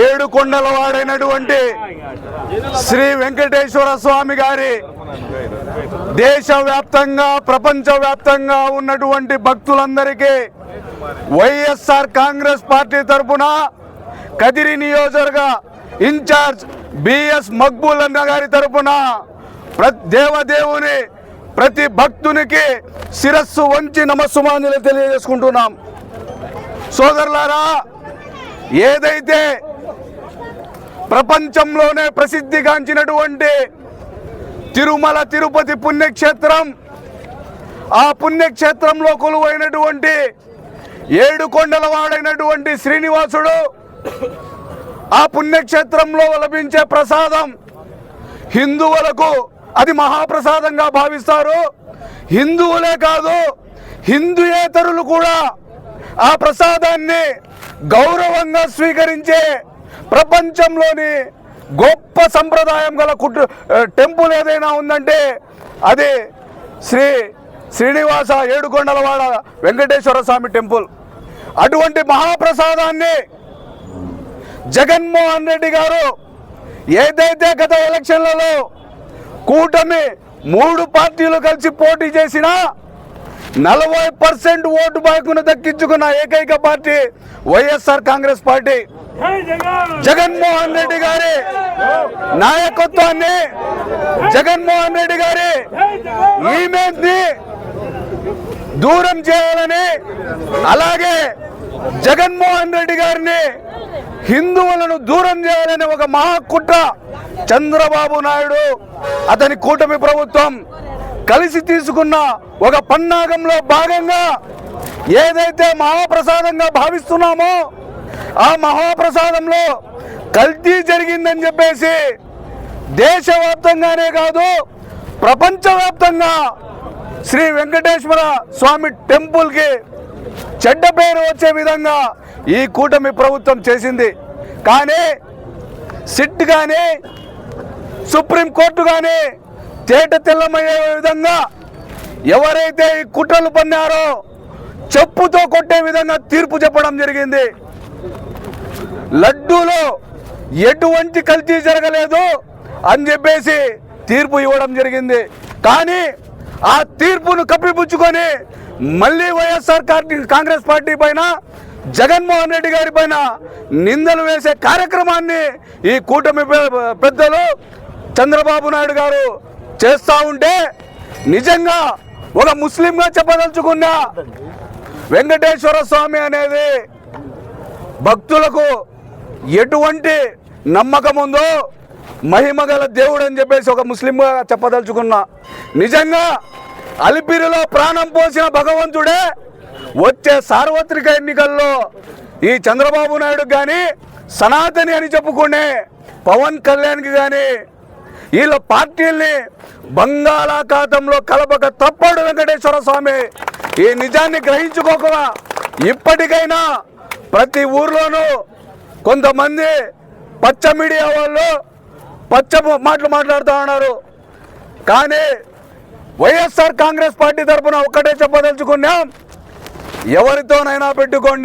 ఏడు కొండల వాడైనటువంటి శ్రీ వెంకటేశ్వర స్వామి గారి దేశవ్యాప్తంగా ప్రపంచవ్యాప్తంగా ఉన్నటువంటి భక్తులందరికీ వైఎస్ఆర్ కాంగ్రెస్ పార్టీ తరఫున కదిరి నియోజకవర్గ ఇన్ఛార్జ్ బిఎస్ మక్బూల్ అన్న గారి తరఫున దేవదేవుని ప్రతి భక్తునికి శిరస్సు వంచి నమస్సుమానులు తెలియజేసుకుంటున్నాం. సోదరులారా ఏదైతే ప్రపంచంలోనే ప్రసిద్ధిగాంచినటువంటి తిరుమల తిరుపతి పుణ్యక్షేత్రం. ఆ పుణ్యక్షేత్రంలో కొలువైనటువంటి ఏడు కొండల వాడైనటువంటి శ్రీనివాసుడు ఆ పుణ్యక్షేత్రంలో లభించే ప్రసాదం హిందువులకు అది మహాప్రసాదంగా భావిస్తారు. హిందువులే కాదు హిందుయేతరులు కూడా ఆ ప్రసాదాన్ని గౌరవంగా స్వీకరించే ప్రపంచంలోని గొప్ప సంప్రదాయం గల కుటు టెంపుల్ ఏదైనా ఉందంటే అది శ్రీ శ్రీనివాస ఏడుకొండలవాడ వెంకటేశ్వర స్వామి టెంపుల్. అటువంటి మహాప్రసాదాన్ని జగన్మోహన్ రెడ్డి గారు ఏదైతే గత ఎలక్షన్లలో కూటమి మూడు పార్టీలు కలిసి పోటీ చేసినా నలభై పర్సెంట్ ఓటు బ్యాంకును దక్కించుకున్న ఏకైక party YSR Congress party. Jaganmohan Reddy గారి నాయకత్వాన్ని జగన్మోహన్ రెడ్డి గారి ఇమేజ్ని దూరం చేయాలని అలాగే జగన్మోహన్ రెడ్డి గారిని హిందువులను దూరం చేయాలని ఒక మహాకుట్ర చంద్రబాబు నాయుడు అతని కూటమి ప్రభుత్వం కలిసి తీసుకున్న ఒక పన్నాగంలో భాగంగా ఏదైతే మహాప్రసాదంగా భావిస్తున్నామో ఆ మహాప్రసాదంలో కల్తీ జరిగిందని చెప్పేసి దేశవ్యాప్తంగానే కాదు ప్రపంచవ్యాప్తంగా శ్రీ వెంకటేశ్వర స్వామి టెంపుల్కి చెడ్డ పేరు వచ్చే విధంగా ఈ కూటమి ప్రభుత్వం చేసింది. కానీ సిట్ కానీ సుప్రీంకోర్టు కానీ తేట తెల్లమయ్యే విధంగా ఎవరైతే ఈ కుట్రలు పన్నారో చెప్పుతో కొట్టే విధంగా తీర్పు చెప్పడం జరిగింది. లడ్డూలో ఎటువంటి కల్తీ జరగలేదు అని చెప్పేసి తీర్పు ఇవ్వడం జరిగింది. కానీ ఆ తీర్పును కప్పిపుచ్చుకొని మళ్ళీ వైఎస్ఆర్ పార్టీ- కాంగ్రెస్ పార్టీ పైన జగన్మోహన్ రెడ్డి గారి పైన నిందలు వేసే కార్యక్రమాన్ని ఈ కూటమి పెద్దలు చంద్రబాబు నాయుడు గారు చేస్తూ ఉంటే నిజంగా ఒక ముస్లింగా చెప్పదలుచుకున్న వెంకటేశ్వర స్వామి అనేది భక్తులకు ఎటువంటి నమ్మకం ఉందో మహిమ గల దేవుడు అని చెప్పేసి ఒక ముస్లింగా చెప్పదలుచుకున్నా నిజంగా అలిపిరిలో ప్రాణం పోసిన భగవంతుడే వచ్చే సార్వత్రిక ఎన్నికల్లో ఈ చంద్రబాబు నాయుడు కానీ సనాతని అని చెప్పుకునే పవన్ కళ్యాణ్కి కానీ వీళ్ళ పార్టీల్ని బంగాళాఖాతంలో కలపక తప్పడు వెంకటేశ్వర స్వామి. ఈ నిజాన్ని గ్రహించుకోకుండా ఇప్పటికైనా ప్రతి ఊర్లోనూ కొంతమంది పచ్చ మీడియా వాళ్ళు పచ్చ మాటలు మాట్లాడుతూ ఉన్నారు. కానీ వైఎస్ఆర్ కాంగ్రెస్ పార్టీ తరఫున ఒక్కటే చెప్పదలుచుకున్నాం. ఎవరితోనైనా పెట్టుకోండి.